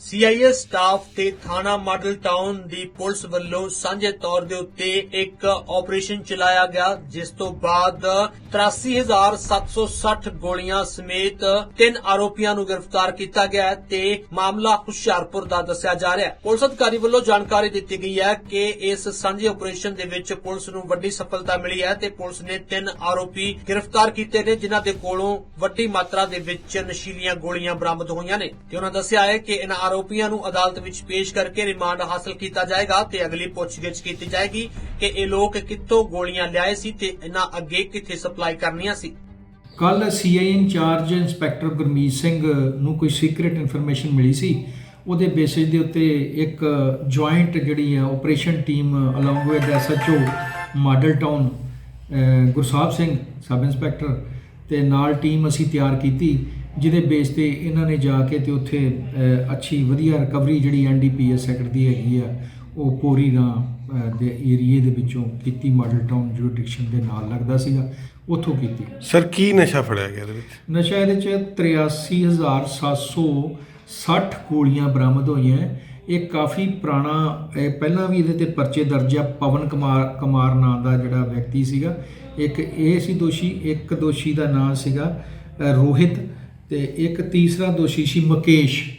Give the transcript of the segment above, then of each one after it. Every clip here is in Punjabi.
ਸੀਆਈਏ ਸਟਾਫ ਤੇ ਥਾਣਾ ਮਾਡਲ ਟਾਊਨ ਦੀ ਪੁਲਿਸ ਵੱਲੋਂ ਸਾਂਝੇ ਤੌਰ ਦੇ ਉੱਤੇ ਇੱਕ ਆਪਰੇਸ਼ਨ ਚਲਾਇਆ ਗਿਆ, ਜਿਸ ਤੋਂ ਬਾਅਦ 83760 ਗੋਲੀਆਂ ਸਮੇਤ ਤਿੰਨ ਆਰੋਪੀਆਂ ਨੂੰ ਗ੍ਰਿਫਤਾਰ ਕੀਤਾ ਗਿਆ ਤੇ ਮਾਮਲਾ ਹੁਸ਼ਿਆਰਪੁਰ ਦਾ ਦੱਸਿਆ ਜਾ ਰਿਹਾ ਹੈ। ਪੁਲਿਸ ਅਧਿਕਾਰੀ ਵੱਲੋਂ ਜਾਣਕਾਰੀ ਦਿੱਤੀ ਗਈ ਹੈ ਕਿ ਇਸ ਸਾਂਝੇ ਆਪਰੇਸ਼ਨ ਦੇ ਵਿੱਚ ਪੁਲਿਸ ਨੂੰ ਵੱਡੀ ਸਫਲਤਾ ਮਿਲੀ ਹੈ ਤੇ ਪੁਲਿਸ ਨੇ ਤਿੰਨ ਆਰੋਪੀ ਗ੍ਰਿਫਤਾਰ ਕੀਤੇ ਨੇ, ਜਿਨ੍ਹਾਂ ਦੇ ਕੋਲੋਂ ਵੱਡੀ ਮਾਤਰਾ ਦੇ ਵਿੱਚ ਨਸ਼ੀਲੀਆਂ ਗੋਲੀਆਂ ਬਰਾਮਦ ਹੋਈਆਂ ਨੇ। ਤੇ ਉਹਨਾਂ ਦੱਸਿਆ ਹੈ ਕਿ ਇਹਨਾਂ ਆਰੋਪੀਆਂ ਨੂੰ ਅਦਾਲਤ ਵਿੱਚ ਪੇਸ਼ ਕਰਕੇ ਰਿਮਾਂਡ ਹਾਸਲ ਕੀਤਾ ਜਾਏਗਾ ਤੇ ਅਗਲੀ ਪੁੱਛਗਿੱਛ ਕੀਤੀ ਜਾਏਗੀ ਕਿ ਇਹ ਲੋਕ ਕਿੱਥੋਂ ਗੋਲੀਆਂ ਲਿਆਏ ਸੀ ਤੇ ਇਹਨਾਂ ਅੱਗੇ ਕਿੱਥੇ ਸਪਲਾਈ ਕਰਨੀਆਂ ਸੀ। ਕੱਲ CI in-charge inspector Gurmeet Singh ਨੂੰ ਕੋਈ ਸੀਕ੍ਰੀਟ ਇਨਫੋਰਮੇਸ਼ਨ ਮਿਲੀ ਸੀ। ਉਹਦੇ ਬੇਸਿਸ ਦੇ ਉੱਤੇ ਇੱਕ ਜੁਆਇੰਟ ਜਿਹੜੀ ਹੈ operation team along with SHO model town Gursahib Singh sub inspector ਤੇ ਨਾਲ ਟੀਮ ਅਸੀਂ ਤਿਆਰ ਕੀਤੀ। ਜਿਹਦੇ ਬੇਸ ਤੇ ਇਹਨਾਂ ਨੇ ਜਾ ਕੇ ਤੇ ਉੱਥੇ ਅੱਛੀ ਵਧੀਆ ਰਿਕਵਰੀ ਜਿਹੜੀ ਐਨਡੀਪੀਐਸ ਸੈਕਟਰ ਦੀ ਹੈਗੀ ਆ ਉਹ ਪੂਰੀ ਨਾ ਦੇ ਏਰੀਏ ਦੇ ਵਿੱਚੋਂ ਕੀਤੀ ਮਾਡਲ ਟਾਊਨ ਜੁਰਿਸਡਿਕਸ਼ਨ ਦੇ ਨਾਲ ਲੱਗਦਾ ਸੀਗਾ ਉੱਥੋਂ ਕੀਤੀ। ਸਰ ਕੀ ਨਸ਼ਾ ਫੜਿਆ ਗਿਆ ਇਹਦੇ ਵਿੱਚ? ਨਸ਼ਾ ਇਹਦੇ ਚ 83760 ਗੋਲੀਆਂ ਬਰਾਮਦ ਹੋਈਆਂ। ਇਹ ਕਾਫੀ ਪੁਰਾਣਾ ਇਹ ਪਹਿਲਾਂ ਵੀ ਇਹਦੇ ਤੇ ਪਰਚੇ ਦਰਜ ਆ ਪਵਨ ਕੁਮਾਰ ਕੁਮਾਰ ਨਾਂ ਦਾ ਜਿਹੜਾ ਵਿਅਕਤੀ ਸੀਗਾ। ਇੱਕ ਇਹ ਸੀ ਦੋਸ਼ੀ ਇੱਕ ਦੋਸ਼ੀ ਦਾ ਨਾਮ ਸੀਗਾ ਰੋਹਿਤ। ਤੇ ਇੱਕ ਤੀਸਰਾ ਦੋਸ਼ੀ ਸੀ ਮੁਕੇਸ਼।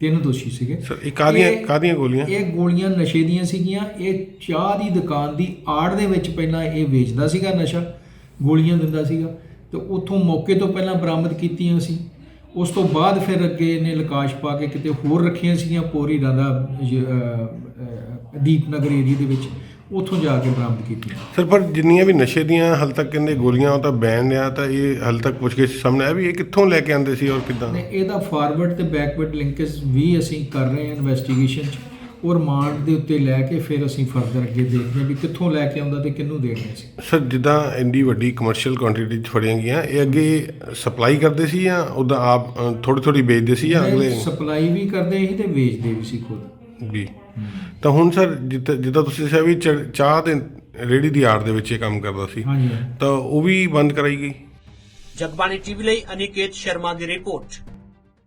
ਤਿੰਨ ਦੋਸ਼ੀ ਸੀਗੇ। ਸਰ ਇਹ ਕਾਦੀਆਂ ਇਹ- ਕਾਦੀਆਂ ਗੋਲੀਆਂ? ਇਹ ਗੋਲੀਆਂ ਨਸ਼ੇ ਦੀਆਂ ਸੀਗੀਆਂ। ਇਹ ਚਾਹ ਦੀ ਦੁਕਾਨ ਦੀ ਆੜ ਦੇ ਵਿੱਚ ਪਹਿਲਾਂ ਇਹ ਵੇਚਦਾ ਸੀਗਾ ਨਸ਼ਾ ਗੋਲੀਆਂ ਦਿੰਦਾ ਸੀਗਾ। ਤੇ ਉੱਥੋਂ ਮੌਕੇ ਤੋਂ ਪਹਿਲਾਂ ਬਰਾਮਦ ਕੀਤੀਆਂ ਸੀ। ਉਸ ਤੋਂ ਬਾਅਦ ਫਿਰ ਅੱਗੇ ਇਹਨੇ ਲਕਾਸ਼ ਪਾ ਕੇ ਕਿਤੇ ਹੋਰ ਰੱਖੀਆਂ ਸੀਗੀਆਂ ਪੋਰੀ ਰਾਦਾ ਦੀਪਨਗਰ ਏਰੀਆ ਦੇ ਵਿੱਚ। ਉੱਥੋਂ ਜਾ ਕੇ ਬਰਾਮਦ ਕੀਤੀਆਂ ਸਰ ਪਰ ਜਿੰਨੀਆਂ ਵੀ ਨਸ਼ੇ ਦੀਆਂ ਹਾਲ ਤੱਕ ਕਹਿੰਦੇ ਗੋਲੀਆਂ ਉਹ ਤਾਂ ਬੈਨ ਆ ਤਾਂ ਇਹ ਹਾਲ ਤੱਕ ਪੁੱਛਗਿੱਛ ਸਾਹਮਣੇ ਆਇਆ ਵੀ ਇਹ ਕਿੱਥੋਂ ਲੈ ਕੇ ਆਉਂਦੇ ਸੀ ਔਰ ਕਿੱਦਾਂ? ਨੇ ਇਹਦਾ ਫਾਰਵਰਡ ਤੇ ਬੈਕਵਰਡ ਲਿੰਕੇਜ ਵੀ ਅਸੀਂ ਕਰ ਰਹੇ ਹਾਂ ਇਨਵੈਸਟੀਗੇਸ਼ਨ ਚ ਔਰ ਰਿਮਾਂਡ ਦੇ ਉੱਤੇ ਲੈ ਕੇ ਫਿਰ ਅਸੀਂ ਫਰਦਰ ਅੱਗੇ ਦੇਖਦੇ ਹਾਂ ਵੀ ਕਿੱਥੋਂ ਲੈ ਕੇ ਆਉਂਦਾ ਤੇ ਕਿਹਨੂੰ ਦੇਣੇ ਸੀ। ਸਰ ਜਿੱਦਾਂ ਇੰਨੀ ਵੱਡੀ ਕਮਰਸ਼ੀਅਲ ਕੁਆਂਟੀਟੀ ਚ ਫੜੀਆਂ ਗਈਆਂ ਇਹ ਅੱਗੇ ਸਪਲਾਈ ਕਰਦੇ ਸੀ ਜਾਂ ਉਹਦਾ ਆਪ ਥੋੜੀ ਥੋੜੀ ਵੇਚਦੇ ਸੀ ਜਾਂ ਅਗਲੇ? ਸਪਲਾਈ ਵੀ ਕਰਦੇ ਸੀ ਤੇ ਵੇਚਦੇ ਵੀ ਸੀ ਖੁਦ। ਜੀ। ਤਾਂ ਹੁਣ ਸਰ ਜਿੱਦਾਂ ਤੁਸੀਂ ਦੱਸਿਆ ਵੀ ਚ- ਚਾਹ ਦੇ ਰੇੜੀ ਦੀ ਆੜ ਦੇ ਵਿੱਚ ਇਹ ਕੰਮ ਕਰਦਾ ਸੀ। ਹਾਂਜੀ। ਤਾਂ ਉਹ ਵੀ ਬੰਦ ਕਰਾਈ ਗਈ? ਜਗਬਾਣੀ ਟੀਵੀ ਲਈ ਅਨਿਕੇਤ ਸ਼ਰਮਾ ਦੀ ਰਿਪੋਰਟ।